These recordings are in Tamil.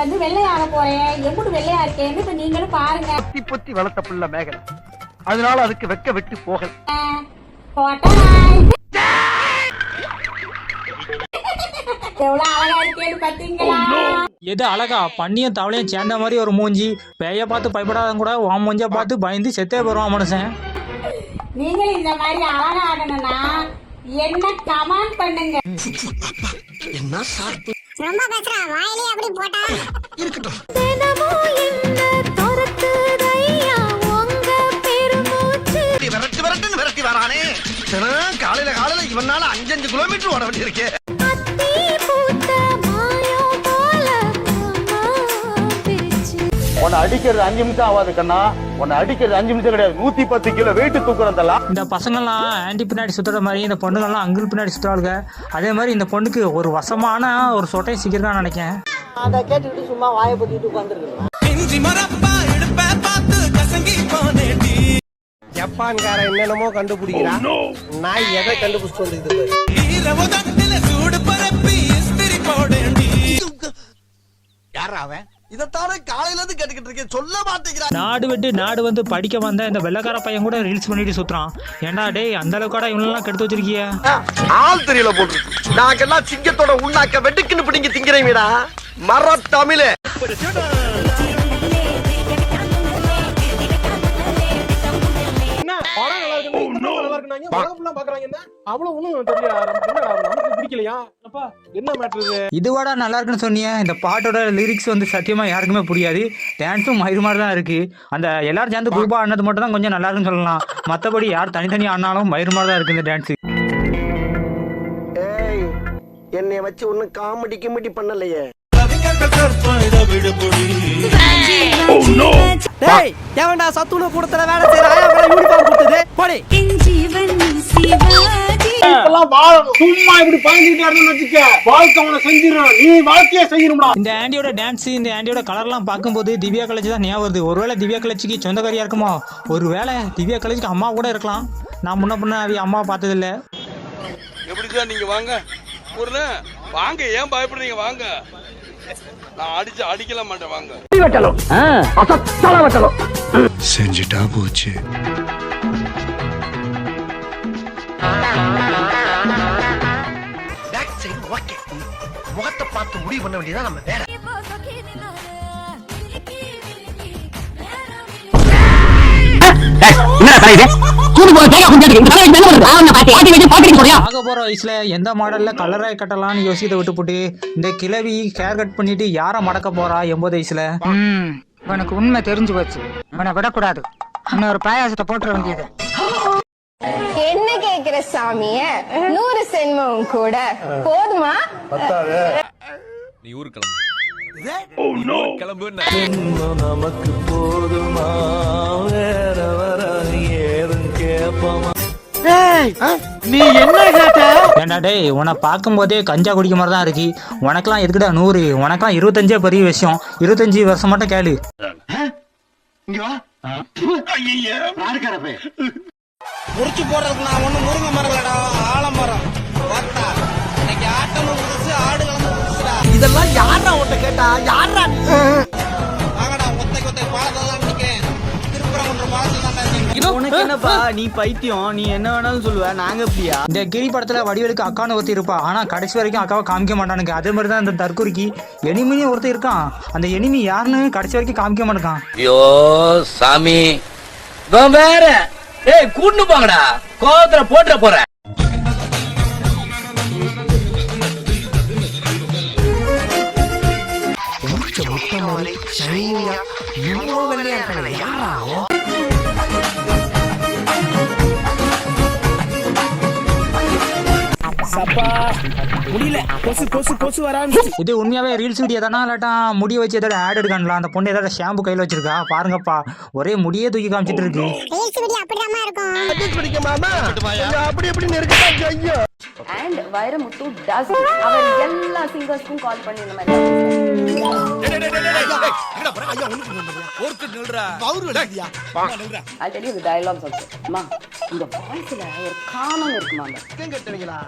வந்து வெள்ளையாக போறேன். எப்படி வெள்ளையா இருக்கேன்னு இப்ப நீங்களும் பாருங்க. பொத்தி பொத்தி வளர்த்த புள்ள மேகலை. அதனால அதுக்கு வெக்க விட்டு போகல. அழகா பாத்தீங்களா? எது அழகா? பண்ணியும் தவளையும் சேர்ந்த மாதிரி ஒரு மூஞ்சி. பேய பார்த்து பயப்படாதவங்க கூட உன் மூஞ்ச பார்த்து பயந்து செத்தே போடுவான் மனுஷன். நீங்களும் இந்த மாதிரி அழகாகணும்னா என்ன கமெண்ட் பண்ணுங்க? ரொம்ப பேசுறா. வாயிலே அப்படி போட்டா கிலோமீட்டர் ஓட வேண்டியிருக்கு. உன்னை அடிக்கிறது அஞ்சு நிமிஷம் ஆகாது கண்ணா. உன்னை அடிக்கிறது அஞ்சு நிமிஷம் கிடையாது. நூத்தி பத்து கிலோ வெயிட் தூக்குறதெல்லாம் இந்த பசங்கள்லாம் ஆன்டி பின்னாடி சுத்துற மாதிரி இந்த பொண்ணுங்கள்லாம் அங்கிள் பின்னாடி சுத்துறாளுங்க. அதே மாதிரி இந்த பொண்ணுக்கு ஒரு வசமான ஒரு சொட்டை சிக்கிறதான் நினைக்கேன் ஜப்பான்காரன் என்னென்னமோ கண்டுபிடிக்கிறான். நாய் எதை கண்டுபிடிச்சு வந்துருக்குது யாரா அவன்? இதைத்தானே காலையில இருந்து கேட்டுக்கிட்டு இருக்கேன் சொல்ல மாட்டேங்கிறான். நாடு விட்டு நாடு வந்து படிக்க வந்த இந்த வெள்ளக்கார பையன் கூட ரீல்ஸ் பண்ணிட்டு சுத்துறான். ஏன்டா டேய் அந்த அளவுக்காடா இவனெல்லாம் கெடுத்து வச்சிருக்கிய? ஆள் தெரியல போட்டு நாங்கெல்லாம் சிங்கத்தோட உண்ணாக்க வெட்டுக்குன்னு பிடிங்க திங்கிறீங்கடா மர தமிழே இதுவாடா நல்லா இருக்குன்னு சொன்னியே. இந்த பாட்டோட லிரிக்ஸ் வந்து சத்தியமா யாருக்குமே புரியாது. டான்ஸும் மயிறு மாதிரி தான் இருக்கு. அந்த எல்லாரும் சேர்ந்து குரூப்பா ஆடினது மட்டும் தான் கொஞ்சம் நல்லா இருக்குன்னு சொல்லலாம். மற்றபடி யார் தனித்தனி ஆடினாலும் மயிறு மாதிரி தான் இருக்கு இந்த டான்ஸ் ஏய் என்னைய வச்சு ஒண்ணும் காமெடி கிமெடி பண்ணலையே. டேய் ஏவன்டா சத்துணவு கூடத்துல வேலை செய்யற ஆயா மேல யூனிஃபார்ம் கொடுத்தது போடி. இப்பெல்லாம் வாழணும் சும்மா இப்படி பயந்துட்டே இருந்தோம்னு வச்சுக்க. வாழ்க்கை உன செஞ்சிடும் நீ வாழ்க்கையே செய்யணும்டா. இந்த ஆண்டியோட டான்ஸ் இந்த ஆண்டியோட கலர்லாம் பார்க்கும்போது திவ்யா கலச்சி தான் ஞாபகம் வருது. ஒருவேளை திவ்யா கலச்சிக்கு சொந்தக்காரியா இருக்குமோ? ஒருவேளை திவ்யா கலச்சிக்கு அம்மா கூட இருக்கலாம். நான் முன்ன பின்ன அவிய அம்மா பார்த்ததில்ல. எப்படி சார் நீங்க வாங்க? ஒரு வாங்க ஏன் பயப்படுறீங்க? வாங்க. நான் அடிச்சு அடிக்கல மாட்டேன் வாங்க. செஞ்சுட்டா போச்சு. பேக் சைடு ஓகே முகத்தை பார்த்து முடிவு பண்ண வேண்டியதா நம்ம வேலை. ஆக போற வயசுல எந்த மாடல்ல கலரை கட்டலாம்னு யோசிக்கிறத விட்டுப்புட்டு இந்த கிழவி ஹேர் கட் பண்ணிட்டு யாரை மடக்க போறா எண்பது வயசுல? உனக்கு உண்மை தெரிஞ்சு போச்சு. உன்னை விடக்கூடாது. இன்னொரு பாயாசத்தை போட்டுற வேண்டியது. என்ன கேக்குற சாமிய? நூறு சென்மம் கூட. போதுமா? நீ ஊருக்கு கிளம்பு. கிளம்பு நமக்கு போதுமா? வேற வர கேப்பமா நீ என்ன கேட்ட? ஏண்டா டேய் உன்னை பார்க்கும்போதே கஞ்சா குடிக்க மாதிரி தான் இருக்கு. உனக்கெல்லாம் எதுக்குடா நூறு? உனக்கெல்லாம் இருபத்தஞ்சே பெரிய விஷயம். இருபத்தஞ்சு வருஷம் மட்டும் கேளு. இங்க வா. யாருக்காரப்பே? முடிச்சு போடுறதுக்கு நான் ஒண்ணு முருங்கை மரம் இல்லடா ஆலமரம். பார்த்தா இன்னைக்கு ஆட்டம் ஆடு கலந்து இதெல்லாம் யாரா உன்ட்ட கேட்டா? யாரா உனக்கு என்னப்பா? நீ பைத்தியம். நீ என்ன வேணாலும் சொல்லுவ. நாங்க அப்படியா இந்த கிரி படத்துல வடிவேலுக்கு அக்கான்னு ஒருத்தி இருப்பா. ஆனா கடைசி வரைக்கும் அக்காவை காமிக்க மாட்டானுங்க. அதே மாதிரி தான் இந்த தற்கொலைக்கு எனிமினி ஒருத்தர் இருக்கான். அந்த எனிமி யாருன்னு கடைசி வரைக்கும் காமிக்க மாட்டான் ஐயோ சாமி. வேற. ஏய் கூட்டு போங்கடா. கோவத்துல போட்டுற போறேன் முடியல. கொசு கொசு கொசு வரான்னு இது உண்மையாவே ரீல்ஸ் வீடியோ தானா? இல்லாட்டா முடி வச்சு ஏதாவது ஆட் எடுக்கணும்ல? அந்த பொண்ணு ஏதாவது ஷாம்பு கையில வச்சிருக்கா? பாருங்கப்பா. ஒரே முடியே தூக்கி காமிச்சிட்டு இருக்கு. ரீல்ஸ் வீடியோ அப்படிதாம்மா இருக்கும். பிடிக்க மாமா. கொஞ்சம் அப்படி இப்படி நெருக்கதான் செய்யும் அண்ட் வைரமுத்து டஸ் அவர் எல்லா சிங்கர்ஸ்க்கும் கால் பண்ணி இந்த மாதிரி I'll tell you the dialogues also. அம்மா இந்த வாய்ஸ்ல ஒரு காமம் இருக்குமா கட்டுவீங்களா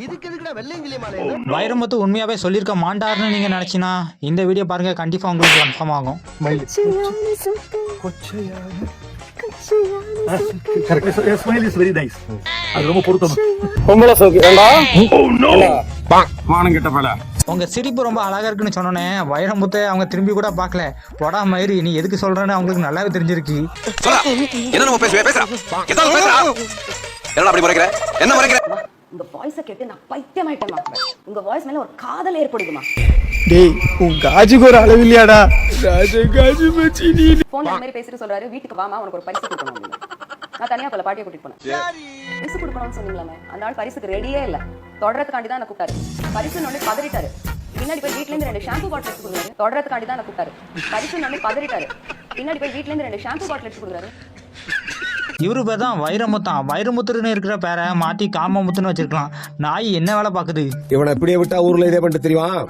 இதுக்கு எதுக்குடா வெள்ளையங்கிலி மாலை வைரமுத்து உண்மையாவே சொல்லியிருக்க மாட்டாருன்னு நீங்க நினைச்சினா இந்த வீடியோ பாருங்க கண்டிப்பா உங்களுக்கு கன்ஃபார்ம் ஆகும் ஸ்மைல் இஸ் வெரி நைஸ் அது ரொம்ப பொருத்தம். பொம்பளை சோக்கு மானம் கெட்ட பல. உங்க சிரிப்பு ரொம்ப அழகா இருக்குன்னு சொன்னோன்னே வைரமுத்தை அவங்க திரும்பி கூட பார்க்கல. போடா மயிறு நீ எதுக்கு சொல்றேன்னு அவங்களுக்கு நல்லாவே தெரிஞ்சிருக்கு. என்ன நம்ம பேசுவே? பேசுறா. ஏதாவது பேசுறா. என்ன அப்படி முறைக்கிற? என்ன முறைக்கிற? வாய்ஸை கேட்டு நான் பைத்தியமாயிட்டேமா உங்க வாய்ஸ் மேல ஒரு காதல் ஏற்படுதுமா? டேய் உன் காஜுக்கு ஒரு அளவு இல்லையாடா? ராஜ காஜு மச்சி நீ போன்ல மாதிரி பேசிட்டு சொல்றாரு. வீட்டுக்கு வாமா உனக்கு ஒரு பரிசு கொடுக்கணும். நான் தனியா பல பாட்டியை கூட்டிட்டு போனேன். பரிசு கொடுக்கணும்னு சொன்னீங்களாமே அந்த ஆள் பரிசுக்கு ரெடியே இல்ல. தொடரத்துக்காண்டி தான் என்ன கூப்பிட்டாரு. பரிசு ஒண்ணு பதறிட்டாரு. பின்னாடி போய் வீட்ல இருந்து ரெண்டு ஷாம்பு பாட்டில் எடுத்து கொடுக்குறாரு. தொடரத்துக்காண்டி தான் என்ன கூப்பிட்டாரு. பரிசு ஒண்ணு பதறிட்டாரு. பின்னாடி போய் வீட்ல இருந்து ரெண்டு ஷாம்பு பாட்டில் எடுத்து கொடுக்குறாரு. இவரு பேர் தான் வைரமுத்தான். வைரமுத்துன்னு இருக்கிற பேரை மாத்தி காமமுத்துன்னு வச்சிருக்கலாம். நாய் என்ன வேலை பாக்குது இவனை இப்படியே விட்டா ஊர்ல இதே பண்ணிட்டு தெரியுமா?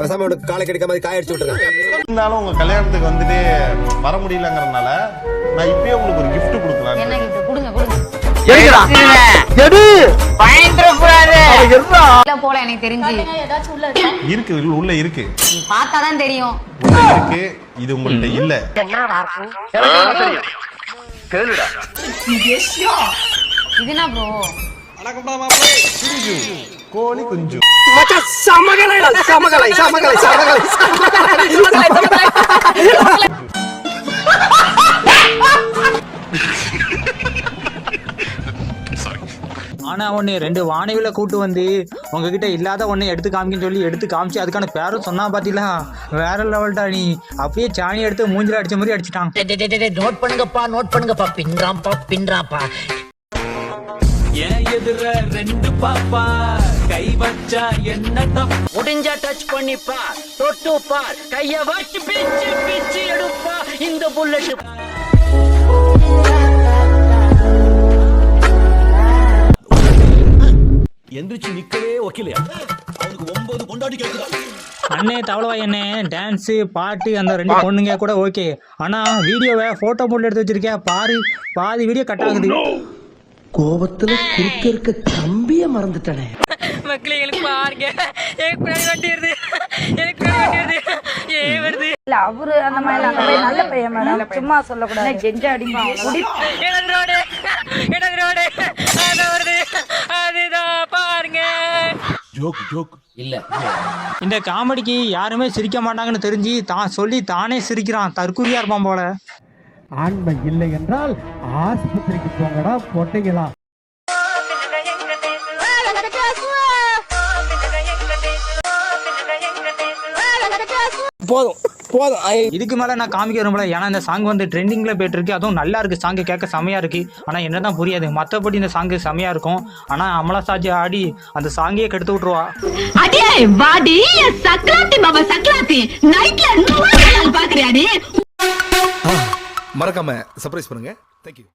பேசாம காலை கிடைக்காம மாதிரி காய அடிச்சு விட்டுருங்க. இருந்தாலும் உங்க கல்யாணத்துக்கு வந்துட்டு வர முடியலங்கறதுனால நான் இப்பயே உங்களுக்கு ஒரு gift கொடுக்கலாம் போல எனக்கு தெரிஞ்சு. இருக்கு? உள்ள- உள்ள இருக்கு. பார்த்தாதான் தெரியும். உள்ள இருக்கு. இது உங்கள்ட்ட இல்ல. இது என்ன ப்ரோ கோழி குஞ்சு. சமகலை சமகலை சமகலை சமகலை ஆனா ஒண்ணு ரெண்டு வானவில கூட்டு வந்து உங்ககிட்ட இல்லாத ஒண்ணு எடுத்து காமிக்கன்னு சொல்லி எடுத்து காமிச்சு அதுக்கான பேரும் சொன்னா பாத்தீங்களா? வேற லெவல்டா நீ. அப்படியே சாணி எடுத்து மூஞ்சில அடிச்ச மாதிரி அடிச்சிட்டான். நோட் பண்ணுங்கப்பா நோட் பண்ணுங்கப்பா. பின்றாம்பா பின்றாப்பா எதிர ரெண்டு பாப்பா கை வச்சா என்ன முடிஞ்சா டச் பண்ணிப்பா. தொட்டு பார் கைய வச்சு பிச்சு பிச்சு எடுப்பா. இந்த புல்லட் எந்திரிச்சு நிக்கவே ஒக்கிலையா அவனுக்கு ஒன்பது கொண்டாடி கேட்குறா அண்ணே தவளவா என்ன? டான்ஸ் பாட்டு அந்த ரெண்டு பொண்ணுங்க கூட ஓகே ஆனா வீடியோவை போட்டோ போட்டு எடுத்து வச்சிருக்கேன் பாரு பாதி வீடியோ கட் ஆகுது. கோபத்துல குறுக்க இருக்க கம்பிய மறந்துட்டனே. மக்களே எனக்கு பாருங்க. எனக்கு பின்னாடி வண்டி வருது. எனக்கு பின்னாடி வண்டி வருது. ஏன் வருது. இல்ல அவரு அந்த மாதிரி அந்த மாதிரி நல்ல பையன் மேடம். சும்மா சொல்லக்கூடாது. ஜெஞ்ச அடிமா இடது ரோடு அது வருது. அதுதான் ஜோக் ஜோக். இல்ல இந்த காமெடிக்கு யாருமே சிரிக்க மாட்டாங்கன்னு தெரிஞ்சு தான் சொல்லி தானே சிரிக்கிறான். தற்கூரியா இருப்பான் போல. ஆண்மை இல்லை என்றால் ஆஸ்பத்திரிக்கு போங்கடா பொட்டைங்களா போதும். போதும். இதுக்கு மேல நான் காமிக்க விரும்பல. ஏன்னா இந்த சாங் வந்து ட்ரெண்டிங்ல போயிட்டு இருக்கு அதுவும் நல்லா இருக்கு. சாங் கேட்க செமையா இருக்கு. ஆனா என்னதான் புரியாது. மத்தபடி இந்த சாங் செமையா இருக்கும். ஆனா அமலா சாஜி ஆடி அந்த சாங்கே கெடுத்து விட்டுருவா. அடே வாடி. சக்கலாத்தி பாபா சக்கலாத்தி நைட்ல பாக்குறியாடி? மறக்காம சர்ப்ரைஸ் பண்ணுங்க. தேங்க்யூ